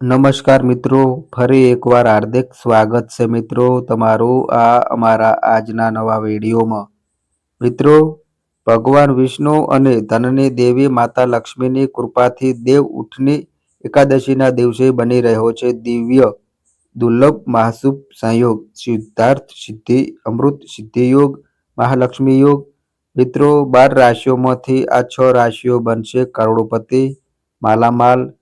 નમસ્કાર મિત્રો, ફરી એકવાર હાર્દિક સ્વાગત છે મિત્રો તમારું આ અમારા આજના નવા વિડીયોમાં. મિત્રો, ભગવાન વિષ્ણુ અને ધનની દેવી માતા લક્ષ્મીની કૃપાથી દેવ ઉઠની એકાદશીના દિવસે બની રહ્યો છે દિવ્ય દુર્લભ મહાશુભ સંયોગ, સિદ્ધાર્થ સિદ્ધિ, અમૃત સિદ્ધિ યોગ, મહાલક્ષ્મી યોગ. મિત્રો, બાર રાશિઓમાંથી આ છ રાશિઓ બનશે કરોડોપતિ, માલામાલ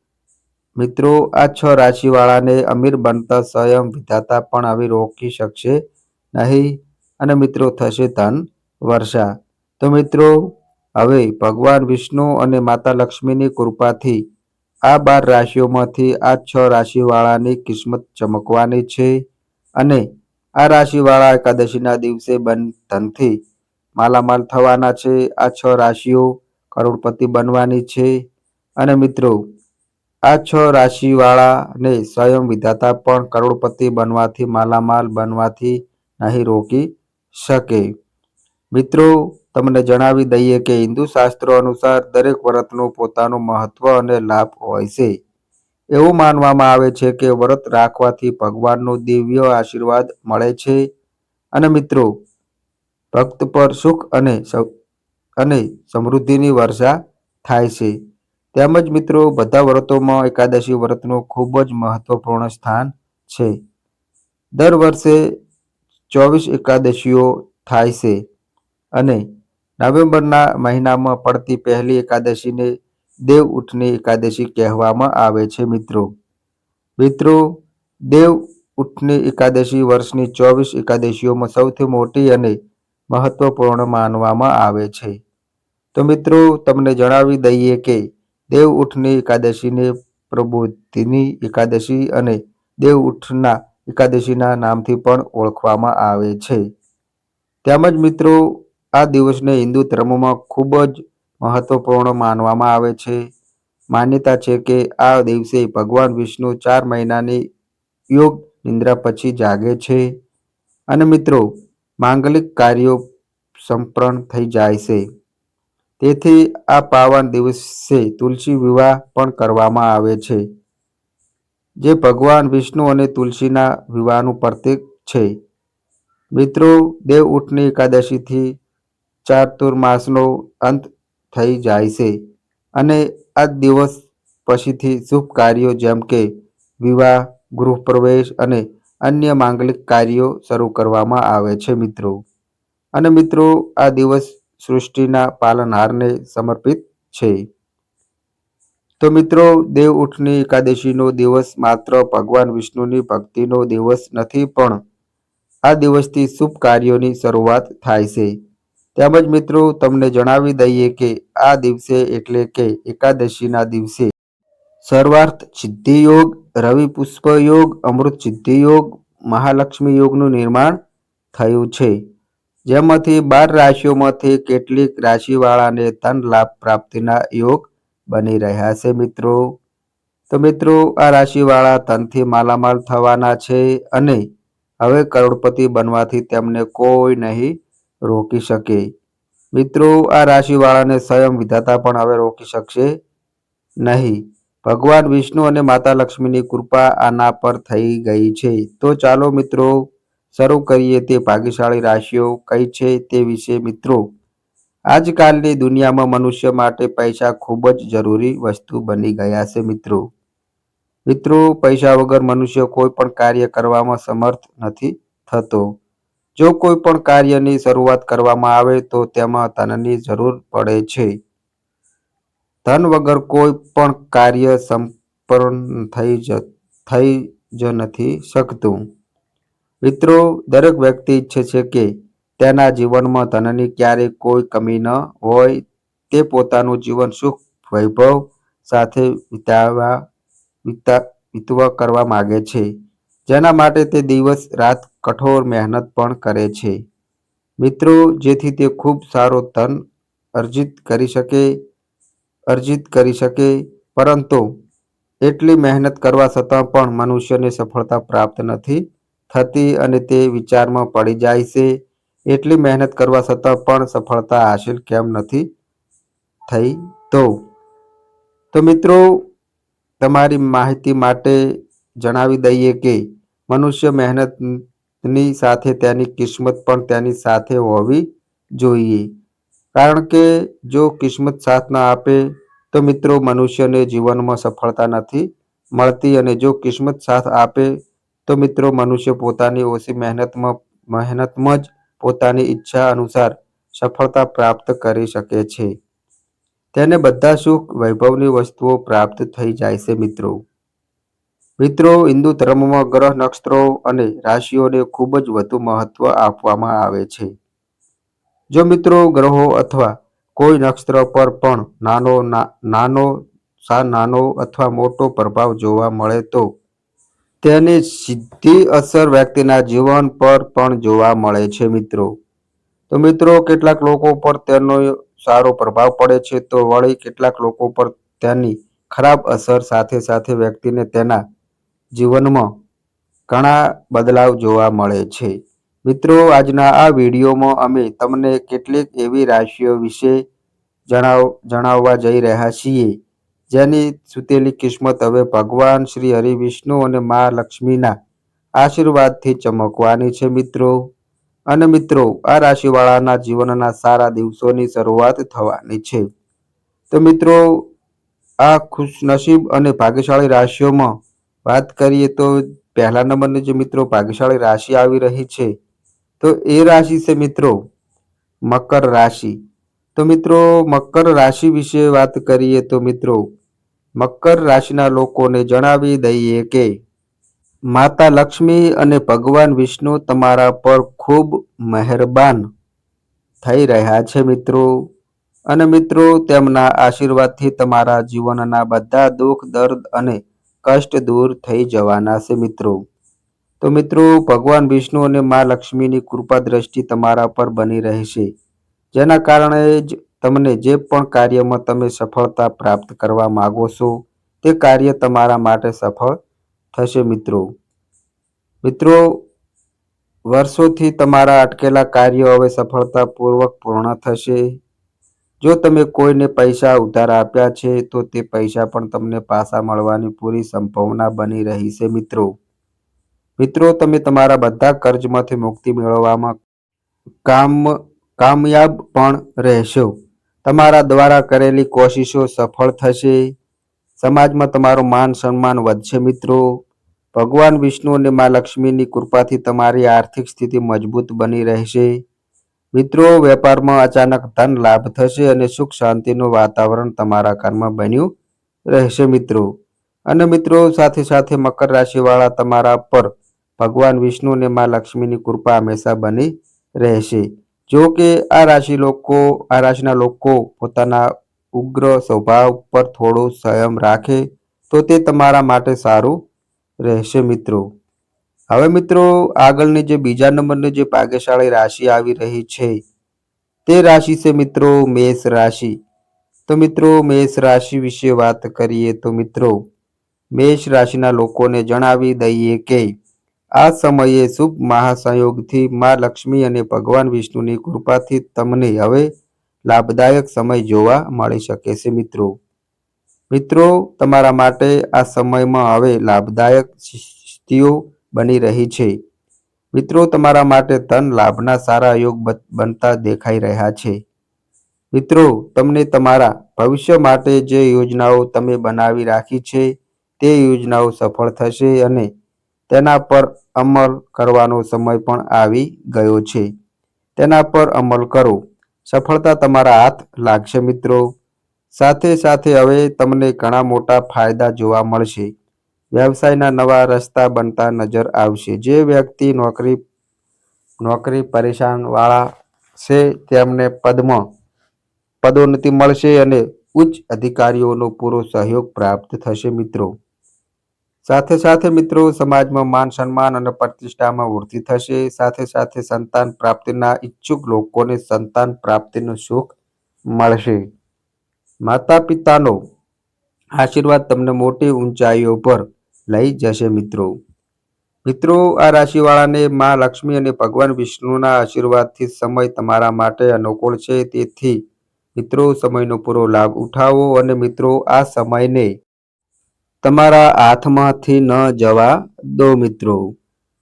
મિત્રો, આ છ રાશિવાળાને અમીર બનતા સ્વયં વિધાતા પણ આવી રોકી શકશે નહીં. અને મિત્રો, થશે ધન વર્ષા. તો મિત્રો, હવે ભગવાન વિષ્ણુ અને માતા લક્ષ્મીની કૃપાથી આ બાર રાશિઓમાંથી આ છ રાશિવાળાની કિસ્મત ચમકવાની છે. અને આ રાશિવાળા એકાદશીના દિવસે બન ધનથી માલામાલ થવાના છે. આ છ રાશિઓ કરોડપતિ બનવાની છે. અને મિત્રો આ છ રાશિવાળાને સ્વયં વિધાતા પણ કરોડપતિ બનવાથી, માલામાલ બનવાથી નહીં રોકી શકે. મિત્રો, તમને જણાવી દઈએ કે હિન્દુ શાસ્ત્રો અનુસાર દરેક વ્રતનું પોતાનું મહત્વ અને લાભ હોય છે. એવું માનવામાં આવે છે કે વ્રત રાખવાથી ભગવાનનો દિવ્ય આશીર્વાદ મળે છે. અને મિત્રો, ભક્ત પર સુખ અને અને સમૃદ્ધિની વર્ષા થાય છે. તેમજ મિત્રો, બધા વ્રતોમાં એકાદશી વ્રતનું ખૂબ જ મહત્વપૂર્ણ સ્થાન છે. દર વર્ષે ચોવીસ એકાદશીઓ થાય છે અને નવેમ્બરના મહિનામાં પડતી પહેલી એકાદશીને દેવ ઉઠની એકાદશી કહેવામાં આવે છે, મિત્રો. મિત્રો, દેવ ઉઠની એકાદશી વર્ષની ચોવીસ એકાદશીઓમાં સૌથી મોટી અને મહત્વપૂર્ણ માનવામાં આવે છે. તો મિત્રો, તમને જણાવી દઈએ કે દેવ ઉઠની એકાદશીને પ્રબોધિની એકાદશી અને દેવ ઉઠના એકાદશીના નામથી પણ ઓળખવામાં આવે છે. તેમજ મિત્રો, આ દિવસને હિન્દુ ધર્મમાં ખૂબ જ મહત્વપૂર્ણ માનવામાં આવે છે. માન્યતા છે કે આ દિવસે ભગવાન વિષ્ણુ ચાર મહિનાની યોગ નિંદ્રા પછી જાગે છે અને મિત્રો, માંગલિક કાર્યો સંપન્ન થઈ જાય છે. તેથી આ પાવન દિવસે તુલસી વિવાહ પણ કરવામાં આવે છે, જે ભગવાન વિષ્ણુ અને તુલસીના વિવાહનું પ્રતીક છે. મિત્રો, દેવ ઉઠની એકાદશીથી ચાતુર્માસનો અંત થઈ જાય છે અને આ દિવસ પછીથી શુભ કાર્યો જેમ કે વિવાહ ગૃહપ્રવેશ અને અન્ય માંગલિક કાર્યો શરૂ કરવામાં આવે છે મિત્રો. અને મિત્રો, આ દિવસ સૃષ્ટિના પાલનહારને સમર્પિત છે. તો મિત્રો, દેવ ઉઠની એકાદશીનો દિવસ માત્ર ભગવાન વિષ્ણુની ભક્તિનો દિવસ નથી, પણ આ દિવસથી શુભ કાર્યોની શરૂઆત થાય છે. તેમજ મિત્રો, તમને જણાવી દઈએ કે આ દિવસે એટલે કે એકાદશીના દિવસે સર્વાર્થ સિદ્ધિ યોગ, રવિ પુષ્પ યોગ, અમૃત સિદ્ધિ યોગ, મહાલક્ષ્મી યોગનું નિર્માણ થયું છે. જેમાંથી બાર રાશિઓમાંથી કેટલીક રાશિવાળાને ધન લાભ પ્રાપ્તિના યોગ બની રહ્યા છે મિત્રો. તો મિત્રો, આ રાશિવાળા ધનથી માલામાલ થવાના છે અને હવે કરોડપતિ બનવાથી તેમને કોઈ નહીં રોકી શકે. મિત્રો, આ રાશિવાળાને સ્વયં વિધાતા પણ હવે રોકી શકશે નહીં. ભગવાન વિષ્ણુ અને માતા લક્ષ્મીની કૃપા આના પર થઈ ગઈ છે. તો ચાલો મિત્રો શરૂ કરીએ તે ભાગ્યશાળી રાશિઓ કઈ છે તે વિશે મિત્રો? આજકાલની દુનિયામાં મનુષ્ય માટે પૈસા ખૂબ જ જરૂરી વસ્તુ બની ગયા છે મિત્રો. મિત્રો, પૈસા વગર મનુષ્ય કોઈ પણ કાર્ય કરવામાં સમર્થ નથી થતો. જો કોઈ પણ કાર્યની શરૂઆત કરવામાં આવે તો તેમાં ધનની જરૂર પડે છે. ધન વગર કોઈ પણ કાર્ય સંપન્ન થઈ જ થઈ જ નથી શકતું. મિત્રો, દરેક વ્યક્તિ ઈચ્છે છે કે તેના જીવનમાં ધનની ક્યારેય કોઈ કમી ન હોય. તે પોતાનું જીવન સુખ, વૈભવ સાથે વિતાવવા વિતવા કરવા માગે છે. જેના માટે તે દિવસ, રાત કઠોર મહેનત પણ કરે છે. મિત્રો, જેથી તે ખૂબ સારો ધન અર્જિત કરી શકે, અર્જિત કરી શકે. પરંતુ, એટલી મહેનત કરવા છતાં પણ મનુષ્યને સફળતા પ્રાપ્ત નથી. થતી અને તે વિચારમાં પડી જાય છે. એટલી મહેનત કરવા છતાં પણ સફળતા હાસિલ કેમ નથી થઈ? તો તો મિત્રો, તમારી માહિતી માટે જણાવી દઈએ કે મનુષ્ય મહેનતની સાથે તેની કિસ્મત પણ તેની સાથે હોવી જોઈએ. કારણ કે જો કિસ્મત સાથ ન આપે, તો મિત્રો મનુષ્યને જીવનમાં સફળતા નથી મળતી અને જો કિસ્મત સાથ આપે તો મિત્રો, મનુષ્ય પોતાની ઓછી મહેનતમાં મહેનતમાં જ પોતાની ઈચ્છા અનુસાર સફળતા પ્રાપ્ત કરી શકે છે. તેને બધા સુખ વૈભવની વસ્તુઓ પ્રાપ્ત થઈ જાય છે, મિત્રો. મિત્રો, હિન્દુ ધર્મમાં ગ્રહ, નક્ષત્રો અને રાશિઓને ખૂબ જ વધુ મહત્વ આપવામાં આવે છે. જો મિત્રો, ગ્રહો અથવા કોઈ નક્ષત્ર પર પણ નાનો નાનો સા નાનો અથવા મોટો પ્રભાવ જોવા મળે તો તેની સીધી અસર વ્યક્તિના જીવન પર પણ જોવા મળે છે, મિત્રો. તો મિત્રો, કેટલાક લોકો પર તેનો સારો પ્રભાવ પડે છે, તો વળી કેટલાક લોકો પર તેની ખરાબ અસર સાથે સાથે વ્યક્તિને તેના જીવનમાં ઘણા બદલાવ જોવા મળે છે. મિત્રો, આજના આ વિડીયોમાં અમે તમને કેટલીક એવી રાશિઓ વિશે જણાવ, જણાવવા જઈ રહ્યા છીએ. જેની સુતેલી કિસ્મત હવે ભગવાન શ્રી હરિ વિષ્ણુ અને મા લક્ષ્મીના આશીર્વાદથી ચમકવાની છે મિત્રો. અને મિત્રો, આ રાશિવાળાના જીવનના સારા દિવસોની શરૂઆત થવાની છે. તો મિત્રો, આ ખુશનસીબ અને ભાગ્યશાળી રાશિઓમાં વાત કરીએ તો પહેલા નંબરની જે મિત્રો ભાગ્યશાળી રાશિ આવી રહી છે, તો એ રાશિ છે મિત્રો મકર રાશિ. તો મિત્રો, મકર રાશિ વિશે વાત કરીએ તો મિત્રો મકર રાશિના લોકોને જણાવી દઈએ કે માતા લક્ષ્મી અને ભગવાન વિષ્ણુ તમારા પર ખૂબ મહેરબાન થઈ રહ્યા છે મિત્રો. અને મિત્રો, તેમના આશીર્વાદથી તમારા જીવનના બધા દુઃખ, દર્દ અને કષ્ટ દૂર થઈ જવાના છે મિત્રો. તો મિત્રો, ભગવાન વિષ્ણુ અને મા લક્ષ્મીની કૃપા દ્રષ્ટિ તમારા પર બની રહેશે. જેના કારણે જ તમને જે પણ કાર્યમાં તમે સફળતા પ્રાપ્ત કરવા માગો છો, તે કાર્ય તમારા માટે સફળ થશે મિત્રો. મિત્રો, વર્ષોથી તમારા અટકેલા કાર્યો હવે સફળતાપૂર્વક પૂર્ણ થશે. જો તમે કોઈને પૈસા ઉધાર આપ્યા છે, તો તે પૈસા પણ તમને પાછા મળવાની પૂરી સંભાવના બની રહી છે મિત્રો. મિત્રો, તમે તમારા બધા કર્જમાંથી મુક્તિ મેળવવામાં કામ, કામયાબ પણ રહેશો. તમારા દ્વારા કરેલી કોશિશો સફળ થશે. સમાજમાં તમારું માન સન્માન વધશે મિત્રો. ભગવાન વિષ્ણુ અને મા લક્ષ્મીની કૃપાથી તમારી આર્થિક સ્થિતિ મજબૂત બની રહેશે. મિત્રો, વેપારમાં અચાનક ધન લાભ થશે અને સુખ શાંતિનું વાતાવરણ તમારા ઘરમાં બન્યું રહેશે મિત્રો. અને મિત્રો, સાથે સાથે મકર રાશિવાળા તમારા પર ભગવાન વિષ્ણુ અને મા લક્ષ્મીની કૃપા હંમેશા બની રહેશે. જો કે આ રાશિ લોકો, આ રાશિના લોકો પોતાના ઉગ્ર સ્વભાવ પર થોડો સંયમ રાખે, તો તે તમારા માટે સારું રહેશે મિત્રો. હવે મિત્રો, આગળની જે બીજા નંબરની જે ભાગ્યશાળી રાશિ આવી રહી છે, તે રાશિ છે મિત્રો મેષ રાશિ. તો મિત્રો, મેષ રાશિ વિશે વાત કરીએ તો મિત્રો, મેષ રાશિના લોકોને જણાવી દઈએ કે આ સમયે શુભ મહાસંયોગથી મા લક્ષ્મી અને ભગવાન વિષ્ણુની કૃપાથી તમને હવે લાભદાયક સમય જોવા મળી શકે છે, મિત્રો. મિત્રો, તમારા માટે આ સમયમાં હવે લાભદાયક સ્થિતિઓ બની રહી છે. મિત્રો, તમારા માટે ધન લાભના સારા યોગ બનતા દેખાઈ રહ્યા છે. મિત્રો, તમને તમારા ભવિષ્ય માટે જે યોજનાઓ તમે બનાવી રાખી છે, તે યોજનાઓ સફળ થશે અને તેના પર અમલ કરવાનો સમય પણ આવી ગયો છે. તેના પર અમલ કરો. સફળતા તમારા હાથ લાગશે મિત્રો. સાથે સાથે હવે તમને ઘણા મોટા ફાયદા જોવા મળશે. વ્યવસાયના નવા રસ્તા બનતા નજર આવશે. જે વ્યક્તિ નોકરી નોકરી પરેશાન વાળા છે, તેમને પદમાં, પદોન્નતિ મળશે અને ઉચ્ચ અધિકારીઓનો પૂરો સહયોગ પ્રાપ્ત થશે મિત્રો. સાથે સાથે મિત્રો, સમાજમાં માન સન્માન અને પ્રતિષ્ઠામાં વૃદ્ધિ થશે. સાથે સાથે સંતાન પ્રાપ્તિના ઈચ્છુક લોકોને સંતાન પ્રાપ્તિનું સુખ મળશે. માતા પિતાનો આશીર્વાદ તમને મોટી ઊંચાઈઓ પર લઈ જશે મિત્રો. મિત્રો, આ રાશિવાળાને માં લક્ષ્મી અને ભગવાન વિષ્ણુના આશીર્વાદથી સમય તમારા માટે અનુકૂળ છે. તેથી મિત્રો, સમયનો પૂરો લાભ ઉઠાવો અને મિત્રો, આ સમયને તમારા હાથમાંથી ન જવા દો મિત્રો.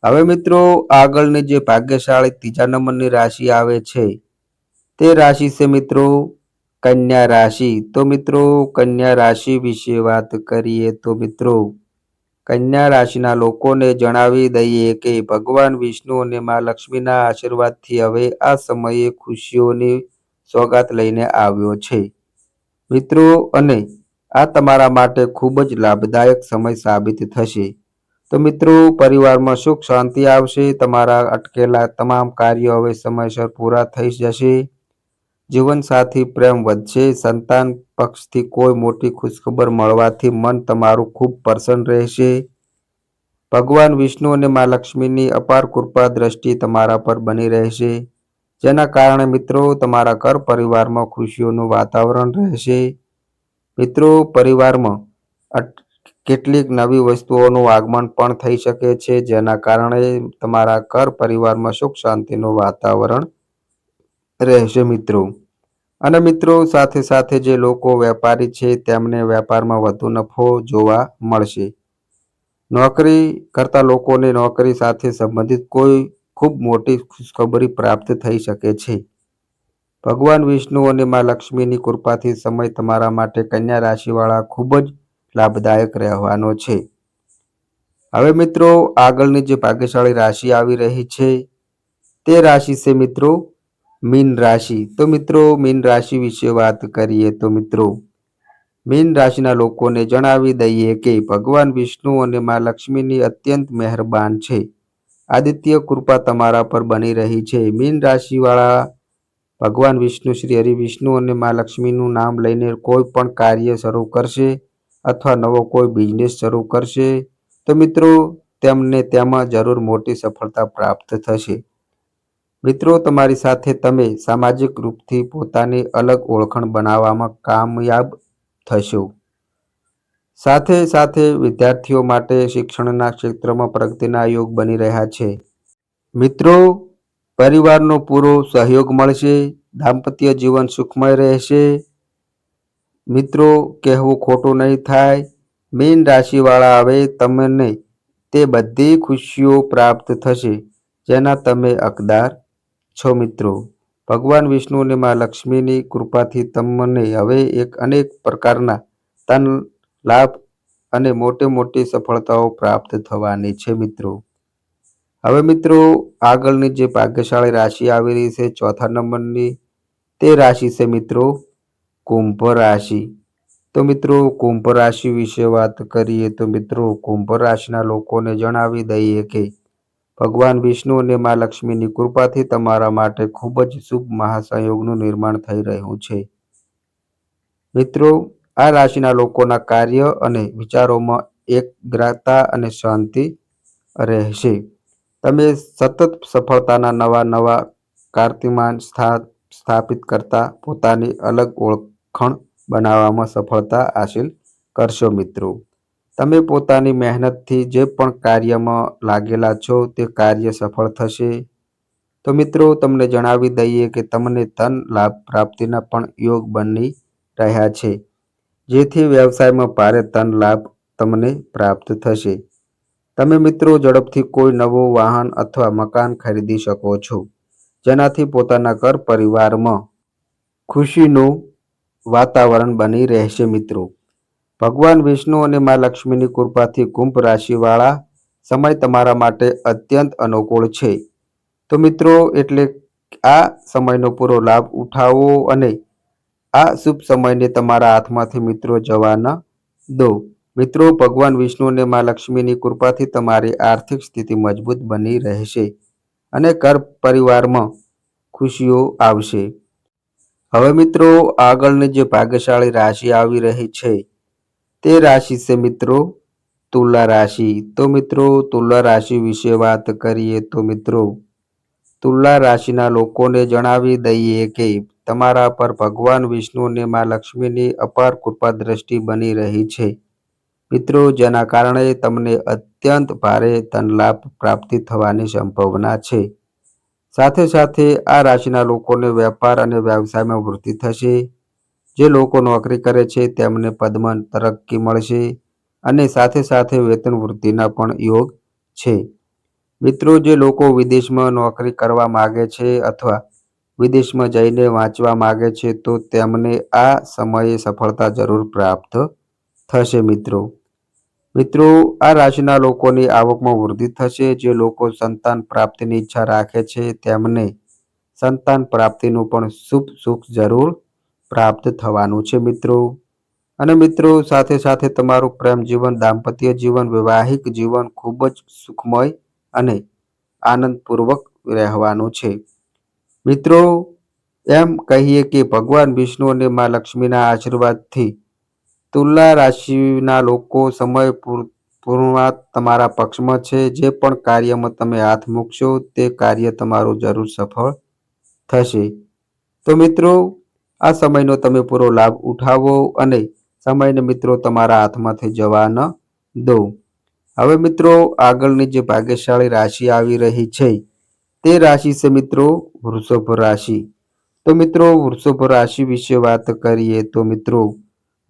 હવે મિત્રો, આગળની જે ભાગ્યશાળી ત્રીજા નંબરની રાશિ આવે છે, તે રાશિ છે મિત્રો કન્યા રાશિ. તો મિત્રો, કન્યા રાશિ વિશે વાત કરીએ તો મિત્રો, કન્યા રાશિના લોકોને જણાવી દઈએ કે ભગવાન વિષ્ણુ અને મા લક્ષ્મીના આશીર્વાદથી હવે આ સમયે ખુશીઓની સોગાત લઈને આવ્યો છે. મિત્રો, અને આ તમારા માટે ખૂબ જ લાભદાયક સમય સાબિત થશે. તો મિત્રો, પરિવારમાં સુખ શાંતિ આવશે, તમારા અટકેલા તમામ કાર્યો હવે સમયસર પૂરા થઈ જશે. જીવનસાથી પ્રેમ વધશે, સંતાન પક્ષથી કોઈ મોટી ખુશખબર મળવાથી મન તમારું ખૂબ પ્રસન્ન રહેશે. ભગવાન વિષ્ણુ અને મા લક્ષ્મીની અપાર કૃપા દ્રષ્ટિ તમારા પર બની રહેશે. જેના કારણે મિત્રો, તમારા ઘર પરિવારમાં ખુશીઓનું વાતાવરણ રહેશે. મિત્રો પરિવારમાં કેટલીક નવી વસ્તુઓનું આગમન પણ થઈ શકે છે, જેના કારણે તમારા ઘર પરિવારમાં સુખ શાંતિનું વાતાવરણ રહેશે, મિત્રો. અને મિત્રો, સાથે સાથે જે લોકો વેપારી છે, તેમને વેપારમાં વધુ નફો જોવા મળશે. નોકરી કરતા લોકોને નોકરી સાથે સંબંધિત કોઈ ખૂબ મોટી ખુશખબરી પ્રાપ્ત થઈ શકે છે. ભગવાન વિષ્ણુ અને મા લક્ષ્મીની કૃપાથી સમય તમારા માટે કન્યા રાશિવાળા ખૂબ જ લાભદાયક રહેવાનો છે. હવે મિત્રો, આગળની જે ભાગ્યશાળી રાશિ આવી રહી છે, તે રાશિ છે મિત્રો મીન રાશિ. તો મિત્રો, મીન રાશિ વિશે વાત કરીએ તો મિત્રો, મીન રાશિના લોકોને જણાવી દઈએ કે ભગવાન વિષ્ણુ અને મા લક્ષ્મીની અત્યંત મહેરબાન છે. આદિત્ય કૃપા તમારા પર બની રહી છે. મીન રાશિવાળા ભગવાન વિષ્ણુ, શ્રી હરિ વિષ્ણુ અને મા લક્ષ્મીનું નામ લઈને કોઈ પણ કાર્ય શરૂ કરશે અથવા નવો કોઈ બિઝનેસ શરૂ કરશે, તો મિત્રો તેમને તેમાં જરૂર મોટી સફળતા પ્રાપ્ત થશે. મિત્રો, તમારી સાથે તમે સામાજિક રૂપથી પોતાની અલગ ઓળખાણ બનાવવામાં કામયાબ થશો. સાથે સાથે વિદ્યાર્થીઓ માટે શિક્ષણના ક્ષેત્રમાં પ્રગતિના યોગ બની રહ્યા છે. મિત્રો પરિવારનો પૂરો સહયોગ મળશે, દાંપત્ય જીવન સુખમય રહેશે. મિત્રો, કહેવું ખોટું નહીં થાય. મીન રાશિવાળા આવે તમને તે બધી ખુશીઓ પ્રાપ્ત થશે, જેના તમે હકદાર છો મિત્રો. ભગવાન વિષ્ણુ અને મા લક્ષ્મીની કૃપાથી તમને હવે એક અનેક પ્રકારના તન લાભ અને મોટી મોટી સફળતાઓ પ્રાપ્ત થવાની છે મિત્રો. હવે મિત્રો, આગળની જે ભાગ્યશાળી રાશિ આવી રહી છે, ચોથા નંબરની, તે રાશિ છે મિત્રો, કુંભ રાશિ. તો મિત્રો, કુંભ રાશિ વિશે વાત કરીએ તો મિત્રો, કુંભ રાશિના લોકોને જણાવી દઈએ કે ભગવાન વિષ્ણુ અને મા લક્ષ્મીની કૃપાથી તમારા માટે ખૂબ જ શુભ મહાસંયોગનું નિર્માણ થઈ રહ્યું છે. મિત્રો, આ રાશિના લોકોના કાર્ય અને વિચારોમાં એકગ્રતા અને શાંતિ રહેશે. તમે સતત સફળતાના નવા નવા કાર્તિમાન સ્થાપિત કરતા પોતાની અલગ ઓળખણ બનાવવામાં સફળતા હાસિલ કરશો મિત્રો. તમે પોતાની મહેનતથી જે પણ કાર્યમાં લાગેલા છો તે કાર્ય સફળ થશે. તો મિત્રો, તમને જણાવી દઈએ કે તમને ધન લાભ પ્રાપ્તિના પણ યોગ બની રહ્યા છે, જેથી વ્યવસાયમાં ભારે ધન લાભ તમને પ્રાપ્ત થશે. તમે મિત્રો ઝડપથી કોઈ નવું વાહન અથવા મકાન ખરીદી શકો છો. જેનાથી પોતાના ઘર પરિવારમાં ખુશીનું વાતાવરણ બની રહેશે મિત્રો. ભગવાન વિષ્ણુ અને મા લક્ષ્મીની કૃપાથી કુંભ રાશિવાળા સમય તમારા માટે અત્યંત અનુકૂળ છે. તો મિત્રો, એટલે આ સમયનો પૂરો લાભ ઉઠાવો અને આ શુભ સમયને તમારા હાથમાંથી મિત્રો જવા ન દો. મિત્રો, ભગવાન વિષ્ણુ અને મા લક્ષ્મીની કૃપાથી તમારી આર્થિક સ્થિતિ મજબૂત બની રહેશે અને ઘર પરિવારમાં ખુશીઓ આવશે. હવે મિત્રો, આગળની જે ભાગ્યશાળી રાશિ આવી રહી છે તે રાશિ છે મિત્રો, તુલા રાશિ. તો મિત્રો, તુલા રાશિ વિશે વાત કરીએ તો મિત્રો, તુલા રાશિના લોકોને જણાવી દઈએ કે તમારા પર ભગવાન વિષ્ણુ અને મા લક્ષ્મીની અપાર કૃપા દ્રષ્ટિ બની રહી છે. મિત્રો, જેના કારણે તમને અત્યંત ભારે ધનલાભ પ્રાપ્તિ થવાની સંભાવના છે. સાથે સાથે આ રાશિના લોકોને વેપાર અને વ્યવસાયમાં વૃદ્ધિ થશે. જે લોકો નોકરી કરે છે, તેમને પદમાં તરક્કી મળશે અને સાથે સાથે વેતન વૃદ્ધિના પણ યોગ છે. મિત્રો, જે લોકો વિદેશમાં નોકરી કરવા માગે છે અથવા વિદેશમાં જઈને વાંચવા માગે છે, તો તેમને આ સમયે સફળતા જરૂર પ્રાપ્ત થશે, મિત્રો. મિત્રો, આ રાશિના લોકોની આવકમાં વૃદ્ધિ થશે. જે લોકો સંતાન પ્રાપ્તિની ઈચ્છા રાખે છે, તેમને સંતાન પ્રાપ્તિનું પણ શુભ સુખ જરૂર પ્રાપ્ત થવાનું છે, મિત્રો. અને મિત્રો, સાથે સાથે તમારું પ્રેમ જીવન, દાંપત્ય જીવન, વૈવાહિક જીવન ખૂબ જ સુખમય અને આનંદપૂર્વક રહેવાનું છે. મિત્રો, એમ કહીએ કે ભગવાન વિષ્ણુ અને મા લક્ષ્મીના આશીર્વાદથી તુલા રાશિના લોકો સમય પૂર્ણ તમારા પક્ષમાં છે. જે પણ કાર્યમાં તમે હાથ મૂકશો, તે કાર્ય તમારું જરૂર સફળ થશે. તો મિત્રો, આ સમયનો તમે પૂરો લાભ ઉઠાવો અને સમયને મિત્રો તમારા હાથમાંથી જવા ન દો. હવે મિત્રો, આગળની જે ભાગ્યશાળી રાશિ આવી રહી છે, તે રાશિ છે મિત્રો વૃષભ રાશિ. તો મિત્રો, વૃષભ રાશિ વિશે વાત કરીએ તો મિત્રો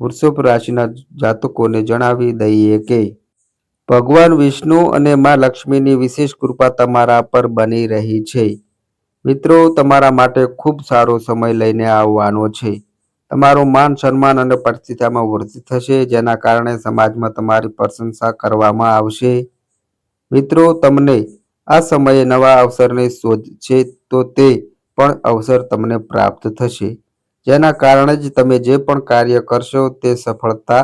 વૃષભ રાશિના જાતકોને જણાવી દઈએ કે ભગવાન વિષ્ણુ અને મા લક્ષ્મીની વિશેષ કૃપા તમારા પર બની રહી છે. મિત્રો, તમારા માટે ખૂબ સારો સમય લઈને આવવાનો છે. તમારું માન, સન્માન અને પ્રતિષ્ઠામાં વૃદ્ધિ થશે, જેના કારણે સમાજમાં તમારી પ્રશંસા કરવામાં આવશે. મિત્રો, તમને આ સમયે નવા અવસરની શોધ છે, તો તે પણ અવસર તમને પ્રાપ્ત થશે. જેના કારણે જ તમે જે પણ કાર્ય કરશો તે સફળતા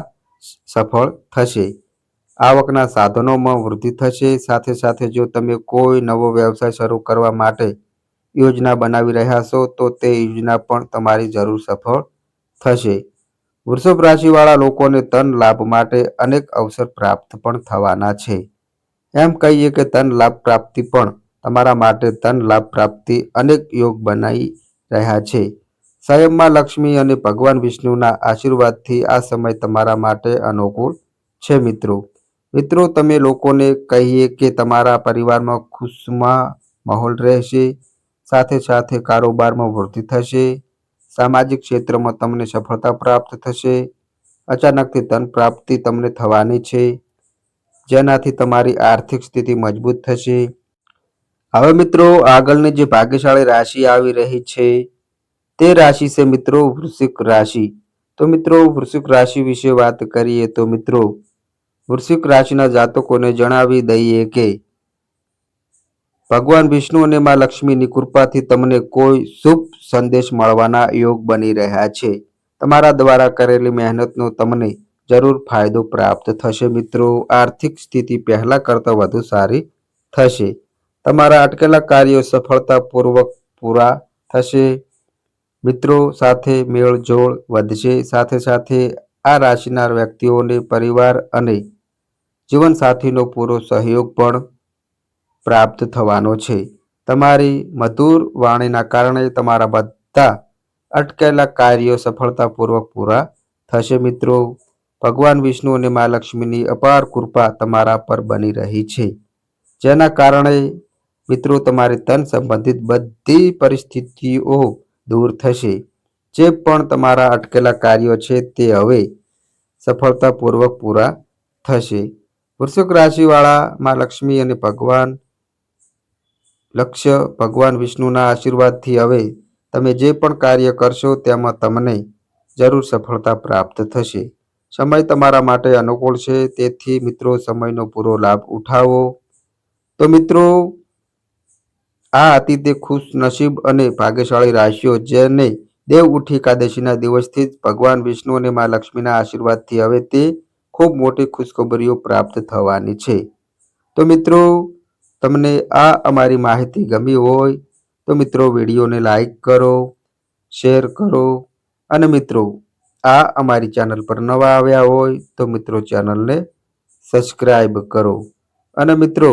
સફળ થશે. આવકના સાધનોમાં વૃદ્ધિ થશે. સાથે સાથે જો તમે કોઈ નવો વ્યવસાય શરૂ કરવા માટે યોજના બનાવી રહ્યા છો, તો તે યોજના પણ તમારી જરૂર સફળ થશે. વૃષભ રાશિવાળા લોકોને ધન લાભ માટે અનેક અવસર પ્રાપ્ત પણ થવાના છે. એમ કહીએ કે ધન લાભ પ્રાપ્તિ પણ તમારા માટે ધન લાભ પ્રાપ્તિ અનેક યોગ બનાવી રહ્યા છે. સ્વયંમાં લક્ષ્મી અને ભગવાન વિષ્ણુના આશીર્વાદથી આ સમય તમારા માટે અનુકૂળ છે, મિત્રો. મિત્રો, તમે લોકોને કહીએ કે તમારા પરિવારમાં ખુશમાં માહોલ રહેશે, સાથે સાથે કારોબારમાં વૃદ્ધિ થશે, સામાજિક ક્ષેત્રમાં તમને સફળતા પ્રાપ્ત થશે, અચાનકથી ધન પ્રાપ્તિ તમને થવાની છે, જેનાથી તમારી આર્થિક સ્થિતિ મજબૂત થશે. હવે મિત્રો, આગળની જે ભાગ્યશાળી રાશિ આવી રહી છે તે રાશિ છે મિત્રો વૃશ્ચિક રાશિ. તો મિત્રો વૃશ્ચિક રાશિ વિશે વાત કરીએ તો મિત્રો વૃશ્ચિક રાશિના જાતકોને જણાવી દઈએ કે ભગવાન વિષ્ણુ અને માં લક્ષ્મીની કૃપાથી તમને કોઈ શુભ સંદેશ મળવાના યોગ બની રહ્યા છે. તમારા દ્વારા કરેલી મહેનતનો તમને જરૂર ફાયદો પ્રાપ્ત થશે મિત્રો. આર્થિક સ્થિતિ પહેલા કરતાં વધુ સારી થશે. તમારા અટકેલા કાર્યો સફળતાપૂર્વક પૂરા થશે. મિત્રો સાથે મેળજોળ વધશે. સાથે સાથે આ રાશિના વ્યક્તિઓને પરિવાર અને જીવનસાથીનો પૂરો સહયોગ પણ પ્રાપ્ત થવાનો છે. તમારી મધુર વાણીના કારણે તમારા બધા અટકેલા કાર્યો સફળતાપૂર્વક પૂરા થશે મિત્રો. ભગવાન વિષ્ણુ અને મા લક્ષ્મીની અપાર કૃપા તમારા પર બની રહી છે. જેના કારણે મિત્રો તમારી તન સંબંધિત બધી પરિસ્થિતિઓ દૂર થશે. જે પણ તમારા અટકેલા કાર્યો છે તે હવે સફળતાપૂર્વક પૂરા થશે. વૃશ્ચિક રાશિવાળામાં લક્ષ્મી અને ભગવાન લક્ષ્ય, ભગવાન વિષ્ણુના આશીર્વાદથી હવે તમે જે પણ કાર્ય કરશો તેમાં તમને જરૂર સફળતા પ્રાપ્ત થશે. સમય તમારા માટે અનુકૂળ છે, તેથી મિત્રો સમયનો પૂરો લાભ ઉઠાવો. તો મિત્રો આ હતી તે ખુશ નસીબ અને ભાગ્યશાળી રાશિઓ જેને દેવ ઉઠી એકાદશીના દિવસથી જ ભગવાન વિષ્ણુ અને મા લક્ષ્મીના આશીર્વાદથી હવે તે ખૂબ મોટી ખુશખબરીઓ પ્રાપ્ત થવાની છે. તો મિત્રો, તમને આ અમારી માહિતી ગમી હોય તો મિત્રો વિડીયોને લાઈક કરો, શેર કરો અને મિત્રો, આ અમારી ચેનલ પર નવા આવ્યા હોય તો મિત્રો ચેનલને સબસ્ક્રાઈબ કરો. અને મિત્રો